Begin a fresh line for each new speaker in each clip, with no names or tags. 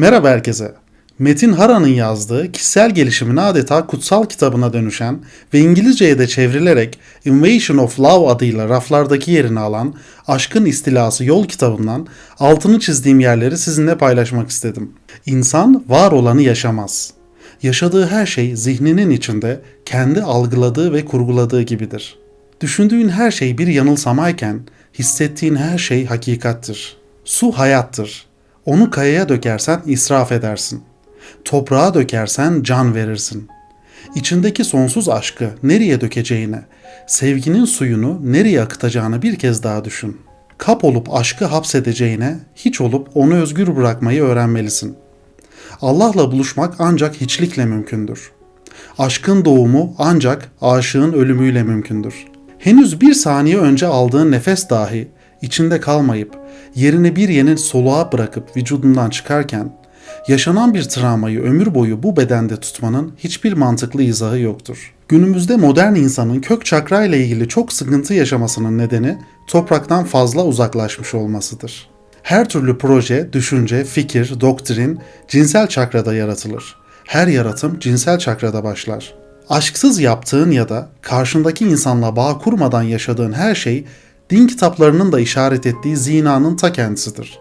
Merhaba herkese. Metin Hara'nın yazdığı kişisel gelişimin adeta kutsal kitabına dönüşen ve İngilizceye de çevrilerek Invasion of Love adıyla raflardaki yerini alan Aşkın İstilası Yol kitabından altını çizdiğim yerleri sizinle paylaşmak istedim. İnsan var olanı yaşamaz. Yaşadığı her şey zihninin içinde kendi algıladığı ve kurguladığı gibidir. Düşündüğün her şey bir yanılsamayken hissettiğin her şey hakikattir. Su hayattır. Onu kayaya dökersen israf edersin. Toprağa dökersen can verirsin. İçindeki sonsuz aşkı nereye dökeceğini, sevginin suyunu nereye akıtacağını bir kez daha düşün. Kap olup aşkı hapsedeceğine hiç olup onu özgür bırakmayı öğrenmelisin. Allah'la buluşmak ancak hiçlikle mümkündür. Aşkın doğumu ancak aşığın ölümüyle mümkündür. Henüz bir saniye önce aldığın nefes dahi içinde kalmayıp yerini bir yeni soluğa bırakıp vücudundan çıkarken yaşanan bir travmayı ömür boyu bu bedende tutmanın hiçbir mantıklı izahı yoktur. Günümüzde modern insanın kök çakra ile ilgili çok sıkıntı yaşamasının nedeni topraktan fazla uzaklaşmış olmasıdır. Her türlü proje, düşünce, fikir, doktrin cinsel çakrada yaratılır. Her yaratım cinsel çakrada başlar. Aşksız yaptığın ya da karşındaki insanla bağ kurmadan yaşadığın her şey din kitaplarının da işaret ettiği zinanın ta kendisidir.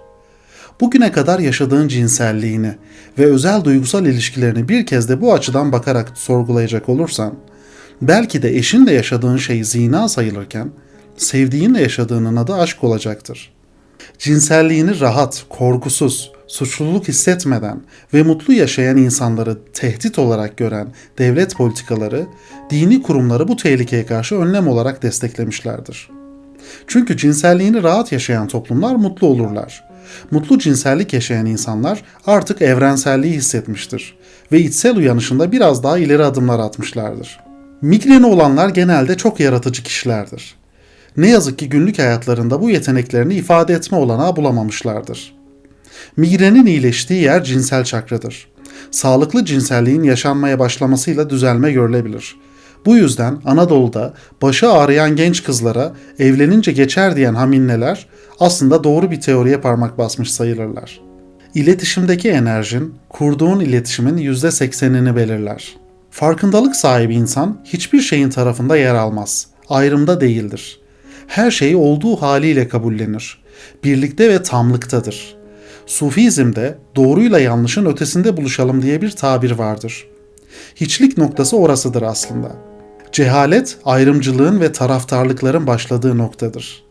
Bugüne kadar yaşadığın cinselliğini ve özel duygusal ilişkilerini bir kez de bu açıdan bakarak sorgulayacak olursan, belki de eşinle yaşadığın şey zina sayılırken, sevdiğinle yaşadığının adı aşk olacaktır. Cinselliğini rahat, korkusuz, suçluluk hissetmeden ve mutlu yaşayan insanları tehdit olarak gören devlet politikaları, dini kurumları bu tehlikeye karşı önlem olarak desteklemişlerdir. Çünkü cinselliğini rahat yaşayan toplumlar mutlu olurlar. Mutlu cinsellik yaşayan insanlar artık evrenselliği hissetmiştir ve içsel uyanışında biraz daha ileri adımlar atmışlardır. Migreni olanlar genelde çok yaratıcı kişilerdir. Ne yazık ki günlük hayatlarında bu yeteneklerini ifade etme olanağı bulamamışlardır. Migrenin iyileştiği yer cinsel çakradır. Sağlıklı cinselliğin yaşanmaya başlamasıyla düzelme görülebilir. Bu yüzden Anadolu'da başı ağrıyan genç kızlara evlenince geçer diyen haminneler aslında doğru bir teoriye parmak basmış sayılırlar. İletişimdeki enerjin, kurduğun iletişimin %80'ini belirler. Farkındalık sahibi insan hiçbir şeyin tarafında yer almaz. Ayrımda değildir. Her şeyi olduğu haliyle kabullenir. Birlikte ve tamlıktadır. Sufizmde doğruyla yanlışın ötesinde buluşalım diye bir tabir vardır. Hiçlik noktası orasıdır aslında. Cehalet ayrımcılığın ve taraftarlıkların başladığı noktadır.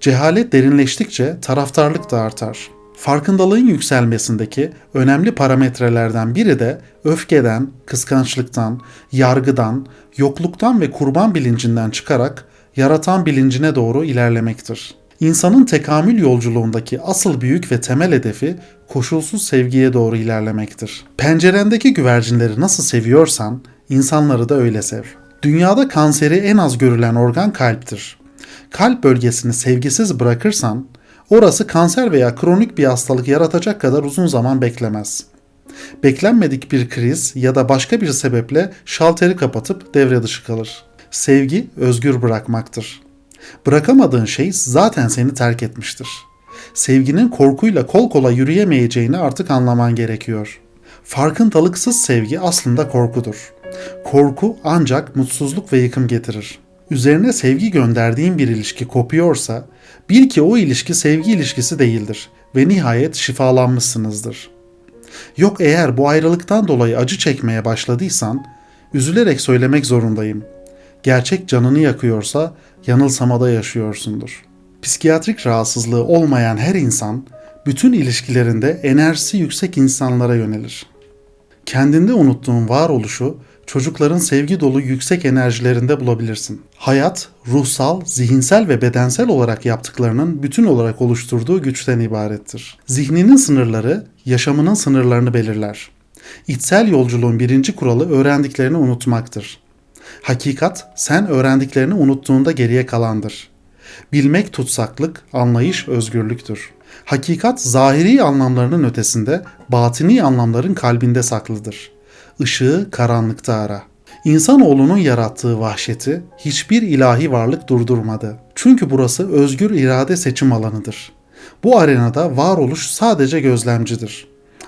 Cehalet derinleştikçe taraftarlık da artar. Farkındalığın yükselmesindeki önemli parametrelerden biri de öfkeden, kıskançlıktan, yargıdan, yokluktan ve kurban bilincinden çıkarak yaratan bilincine doğru ilerlemektir. İnsanın tekamül yolculuğundaki asıl büyük ve temel hedefi koşulsuz sevgiye doğru ilerlemektir. Pencerendeki güvercinleri nasıl seviyorsan insanları da öyle sev. Dünyada kanseri en az görülen organ kalptir. Kalp bölgesini sevgisiz bırakırsan orası kanser veya kronik bir hastalık yaratacak kadar uzun zaman beklemez. Beklenmedik bir kriz ya da başka bir sebeple şalteri kapatıp devre dışı kalır. Sevgi özgür bırakmaktır. Bırakamadığın şey zaten seni terk etmiştir. Sevginin korkuyla kol kola yürüyemeyeceğini artık anlaman gerekiyor. Farkındalıksız sevgi aslında korkudur. Korku ancak mutsuzluk ve yıkım getirir. Üzerine sevgi gönderdiğin bir ilişki kopuyorsa bil ki o ilişki sevgi ilişkisi değildir ve nihayet şifalanmışsınızdır. Yok eğer bu ayrılıktan dolayı acı çekmeye başladıysan üzülerek söylemek zorundayım. Gerçek canını yakıyorsa yanılsamada yaşıyorsundur. Psikiyatrik rahatsızlığı olmayan her insan bütün ilişkilerinde enerjisi yüksek insanlara yönelir. Kendinde unuttuğun varoluşu çocukların sevgi dolu yüksek enerjilerinde bulabilirsin. Hayat, ruhsal, zihinsel ve bedensel olarak yaptıklarının bütün olarak oluşturduğu güçten ibarettir. Zihninin sınırları, yaşamının sınırlarını belirler. İçsel yolculuğun birinci kuralı öğrendiklerini unutmaktır. Hakikat, sen öğrendiklerini unuttuğunda geriye kalandır. Bilmek tutsaklık, anlayış özgürlüktür. Hakikat zahiri anlamlarının ötesinde batini anlamların kalbinde saklıdır. Işığı karanlıkta ara. İnsanoğlunun yarattığı vahşeti hiçbir ilahi varlık durdurmadı. Çünkü burası özgür irade seçim alanıdır. Bu arenada varoluş sadece gözlemcidir.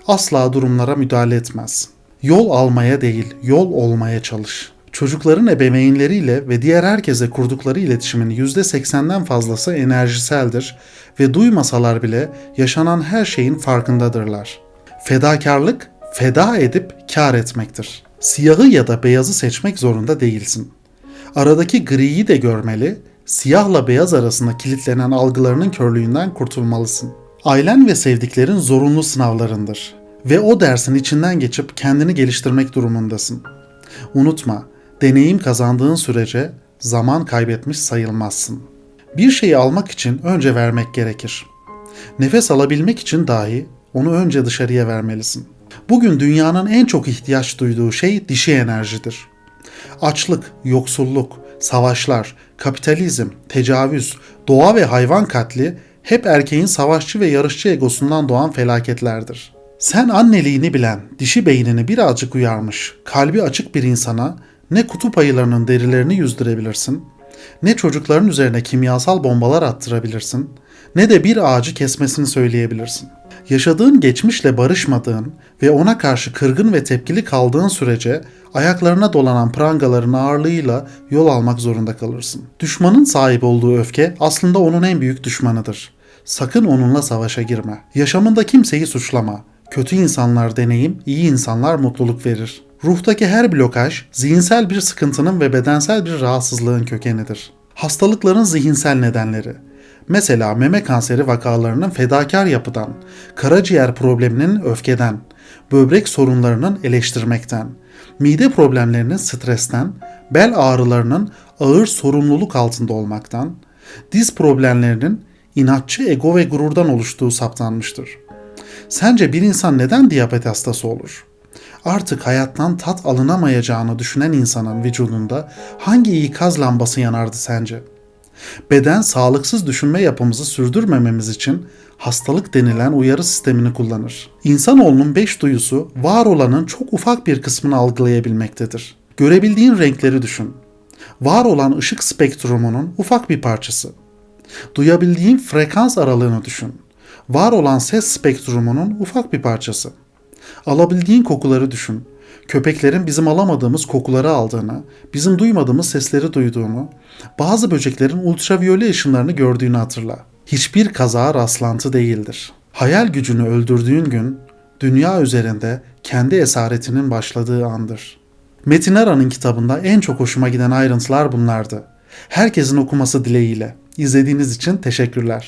Asla durumlara müdahale etmez. Yol almaya değil, yol olmaya çalış. Çocukların ebeveynleriyle ve diğer herkese kurdukları iletişimin %80'den fazlası enerjiseldir ve duymasalar bile yaşanan her şeyin farkındadırlar. Fedakarlık, feda edip kar etmektir. Siyahı ya da beyazı seçmek zorunda değilsin. Aradaki griyi de görmeli, siyahla beyaz arasında kilitlenen algılarının körlüğünden kurtulmalısın. Ailen ve sevdiklerin zorunlu sınavlarındır ve o dersin içinden geçip kendini geliştirmek durumundasın. Unutma, deneyim kazandığın sürece zaman kaybetmiş sayılmazsın. Bir şeyi almak için önce vermek gerekir. Nefes alabilmek için dahi onu önce dışarıya vermelisin. Bugün dünyanın en çok ihtiyaç duyduğu şey dişi enerjidir. Açlık, yoksulluk, savaşlar, kapitalizm, tecavüz, doğa ve hayvan katli hep erkeğin savaşçı ve yarışçı egosundan doğan felaketlerdir. Sen anneliğini bilen, dişi beynini birazcık uyarmış, kalbi açık bir insana ne kutup ayılarının derilerini yüzdürebilirsin, ne çocukların üzerine kimyasal bombalar attırabilirsin, ne de bir ağacı kesmesini söyleyebilirsin. Yaşadığın geçmişle barışmadığın ve ona karşı kırgın ve tepkili kaldığın sürece ayaklarına dolanan prangaların ağırlığıyla yol almak zorunda kalırsın. Düşmanın sahip olduğu öfke aslında onun en büyük düşmanıdır. Sakın onunla savaşa girme. Yaşamında kimseyi suçlama. Kötü insanlar deneyim, iyi insanlar mutluluk verir. Ruhtaki her blokaj zihinsel bir sıkıntının ve bedensel bir rahatsızlığın kökenidir. Hastalıkların zihinsel nedenleri. Mesela meme kanseri vakalarının fedakar yapıdan, karaciğer probleminin öfkeden, böbrek sorunlarının eleştirmekten, mide problemlerinin stresten, bel ağrılarının ağır sorumluluk altında olmaktan, diz problemlerinin inatçı ego ve gururdan oluştuğu saptanmıştır. Sence bir insan neden diyabet hastası olur? Artık hayattan tat alınamayacağını düşünen insanın vücudunda hangi ikaz lambası yanardı sence? Beden sağlıksız düşünme yapımızı sürdürmememiz için hastalık denilen uyarı sistemini kullanır. İnsanoğlunun beş duyusu var olanın çok ufak bir kısmını algılayabilmektedir. Görebildiğin renkleri düşün. Var olan ışık spektrumunun ufak bir parçası. Duyabildiğin frekans aralığını düşün. Var olan ses spektrumunun ufak bir parçası. Alabildiğin kokuları düşün. Köpeklerin bizim alamadığımız kokuları aldığını, bizim duymadığımız sesleri duyduğunu, bazı böceklerin ultraviyole ışınlarını gördüğünü hatırla. Hiçbir kaza rastlantı değildir. Hayal gücünü öldürdüğün gün, dünya üzerinde kendi esaretinin başladığı andır. Metin Aran'ın kitabında en çok hoşuma giden ayrıntılar bunlardı. Herkesin okuması dileğiyle. İzlediğiniz için teşekkürler.